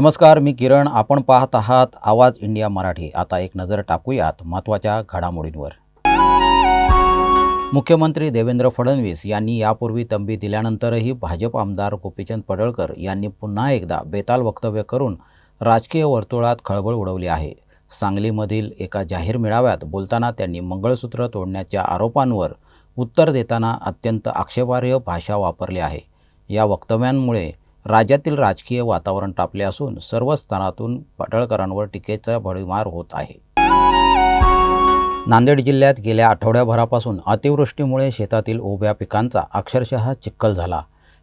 नमस्कार मी किरण. आपण पाहत आहात आवाज इंडिया मराठी. आता एक नजर टाकूयात महत्त्वाच्या घडामोडींवर. मुख्यमंत्री देवेंद्र फडणवीस यांनी यापूर्वी तंबी दिल्यानंतरही भाजप आमदार गोपीचंद पडळकर यांनी पुन्हा एकदा बेताल वक्तव्य करून राजकीय वर्तुळात खळबळ उडवली आहे. सांगलीमधील एका जाहीर मेळाव्यात बोलताना त्यांनी मंगळसूत्र तोडण्याच्या आरोपांवर उत्तर देताना अत्यंत आक्षेपार्ह भाषा वापरली आहे. या वक्तव्यांमुळे राज्यातील राजकीय वातावरण तापले असून सर्व स्थानातून पडळकरांवर टीकेचा भडीमार होत आहे. नांदेड जिल्ह्यात गेल्या आठवड्याभरापासून अतिवृष्टीमुळे शेतातील उभ्या पिकांचा अक्षरशः चिक्कल झाला.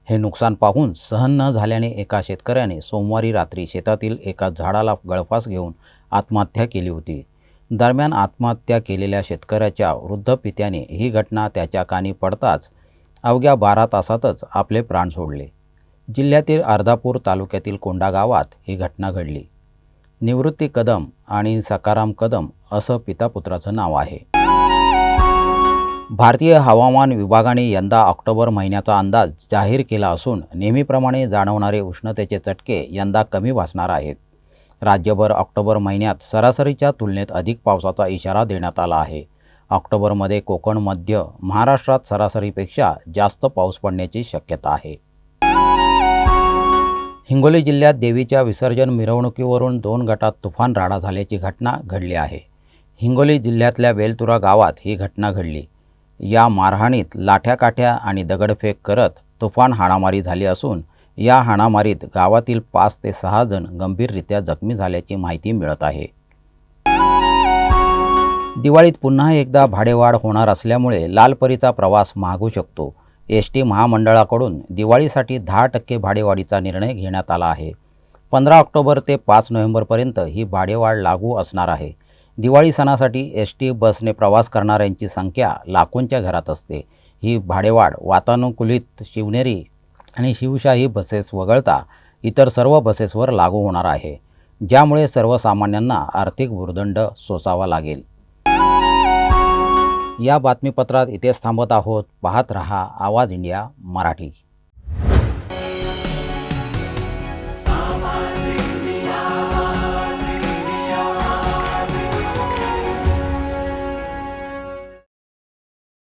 हे नुकसान पाहून सहन न झाल्याने एका शेतकऱ्याने सोमवारी रात्री शेतातील एका झाडाला गळफास घेऊन आत्महत्या केली होती. दरम्यान आत्महत्या केलेल्या शेतकऱ्याच्या वृद्ध पित्याने ही घटना त्याच्या कानी पडताच अवघ्या बारा तासातच आपले प्राण सोडले. जिल्ह्यातील अर्धापूर तालुक्यातील कोंडा गावात ही घटना घडली. निवृत्ती कदम आणि सकाराम कदम असं पितापुत्राचं नाव आहे. भारतीय हवामान विभागाने यंदा ऑक्टोबर महिन्याचा अंदाज जाहीर केला असून नेहमीप्रमाणे जाणवणारे उष्णतेचे चटके यंदा कमी भासणार आहेत. राज्यभर ऑक्टोबर महिन्यात सरासरीच्या तुलनेत अधिक पावसाचा इशारा देण्यात आला आहे. ऑक्टोबरमध्ये कोकण मध्य महाराष्ट्रात सरासरीपेक्षा जास्त पाऊस पडण्याची शक्यता आहे. हिंगोली जिल्ह्यात देवीच्या विसर्जन मिरवणुकीवरून दोन गटात तुफान राडा झाल्याची घटना घडली आहे. हिंगोली जिल्ह्यातल्या वेलतुरा गावात ही घटना घडली. या मारहाणीत लाठ्याकाठ्या आणि दगडफेक करत तुफान हाणामारी झाली असून या हाणामारीत गावातील पाच ते सहा जण गंभीररित्या जखमी झाल्याची माहिती मिळत आहे. दिवाळीत पुन्हा एकदा भाडेवाढ होणार असल्यामुळे लालपरीचा प्रवास मागू शकतो. एस टी महामंडळाकडून दिवाळीसाठी दहा टक्के भाडेवाढीचा निर्णय घेण्यात आला आहे. पंधरा ऑक्टोबर ते पाच नोव्हेंबरपर्यंत ही भाडेवाढ लागू असणार आहे. दिवाळी सणासाठी एस टी बसने प्रवास करणाऱ्यांची संख्या लाखोंच्या घरात असते. ही भाडेवाढ वातानुकूलित शिवनेरी आणि शिवशाही बसेस वगळता इतर सर्व बसेसवर लागू होणार आहे. ज्यामुळे सर्वसामान्यांना आर्थिक भुर्दंड सोसावा लागेल. या बातमीपत्रात इथेच थांबत आहोत. पाहत रहा आवाज इंडिया मराठी.